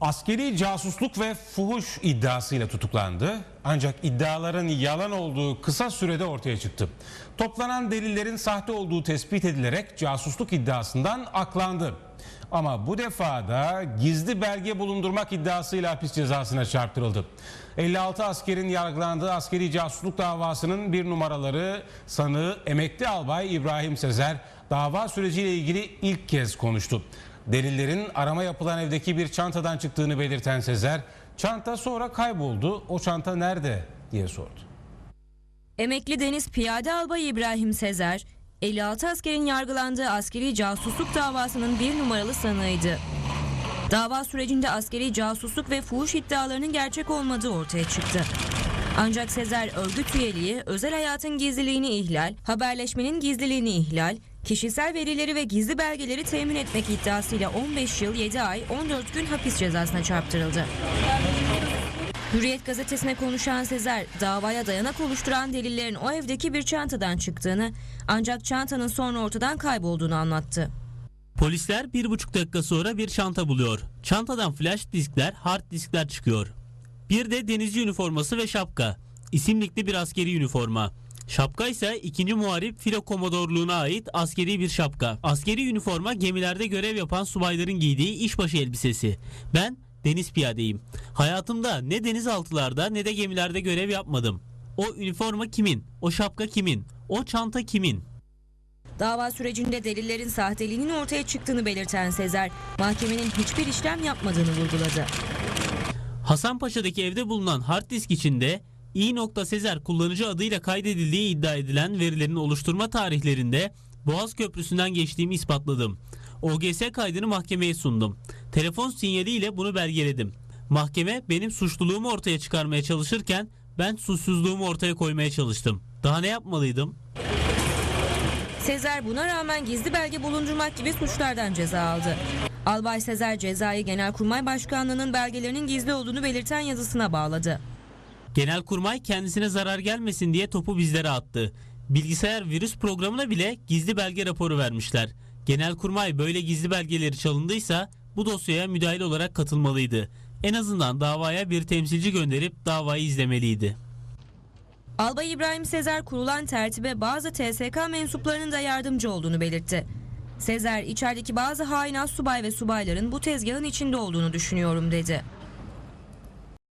Askeri casusluk ve fuhuş iddiasıyla tutuklandı. Ancak iddiaların yalan olduğu kısa sürede ortaya çıktı. Toplanan delillerin sahte olduğu tespit edilerek casusluk iddiasından aklandı. Ama bu defa da gizli belge bulundurmak iddiasıyla hapis cezasına çarptırıldı. 56 askerin yargılandığı askeri casusluk davasının bir numaraları sanığı emekli albay İbrahim Sezer dava süreciyle ilgili ilk kez konuştu. Delillerin arama yapılan evdeki bir çantadan çıktığını belirten Sezer, çanta sonra kayboldu. O çanta nerede diye sordu. Emekli Deniz Piyade Albay İbrahim Sezer, 56 askerin yargılandığı askeri casusluk davasının bir numaralı sanığıydı. Dava sürecinde askeri casusluk ve fuhuş iddialarının gerçek olmadığı ortaya çıktı. Ancak Sezer örgüt üyeliği, özel hayatın gizliliğini ihlal, haberleşmenin gizliliğini ihlal, kişisel verileri ve gizli belgeleri temin etmek iddiasıyla 15 yıl 7 ay 14 gün hapis cezasına çarptırıldı. Hürriyet gazetesine konuşan Sezer, davaya dayanak oluşturan delillerin o evdeki bir çantadan çıktığını ancak çantanın sonra ortadan kaybolduğunu anlattı. Polisler bir buçuk dakika sonra bir çanta buluyor. Çantadan flash diskler, hard diskler çıkıyor. Bir de denizci üniforması ve şapka. İsimlikli bir askeri üniforma. Şapka ise 2. Muharip Filo Komodorluğu'na ait askeri bir şapka. Askeri üniforma gemilerde görev yapan subayların giydiği işbaşı elbisesi. Ben deniz piyadeyim. Hayatımda ne denizaltılarda ne de gemilerde görev yapmadım. O üniforma kimin? O şapka kimin? O çanta kimin? Dava sürecinde delillerin sahteliğinin ortaya çıktığını belirten Sezer, mahkemenin hiçbir işlem yapmadığını vurguladı. Hasanpaşa'daki evde bulunan hard disk içinde İ. Sezer kullanıcı adıyla kaydedildiği iddia edilen verilerin oluşturma tarihlerinde Boğaz Köprüsü'nden geçtiğimi ispatladım. OGS kaydını mahkemeye sundum. Telefon sinyaliyle bunu belgeledim. Mahkeme benim suçluluğumu ortaya çıkarmaya çalışırken ben suçsuzluğumu ortaya koymaya çalıştım. Daha ne yapmalıydım? Sezer buna rağmen gizli belge bulundurmak gibi suçlardan ceza aldı. Albay Sezer cezayı Genelkurmay Başkanlığı'nın belgelerinin gizli olduğunu belirten yazısına bağladı. Genelkurmay kendisine zarar gelmesin diye topu bizlere attı. Bilgisayar virüs programına bile gizli belge raporu vermişler. Genelkurmay böyle gizli belgeleri çalındıysa bu dosyaya müdahil olarak katılmalıydı. En azından davaya bir temsilci gönderip davayı izlemeliydi. Albay İbrahim Sezer kurulan tertibe bazı TSK mensuplarının da yardımcı olduğunu belirtti. Sezer içerideki bazı hain subay ve subayların bu tezgahın içinde olduğunu düşünüyorum dedi.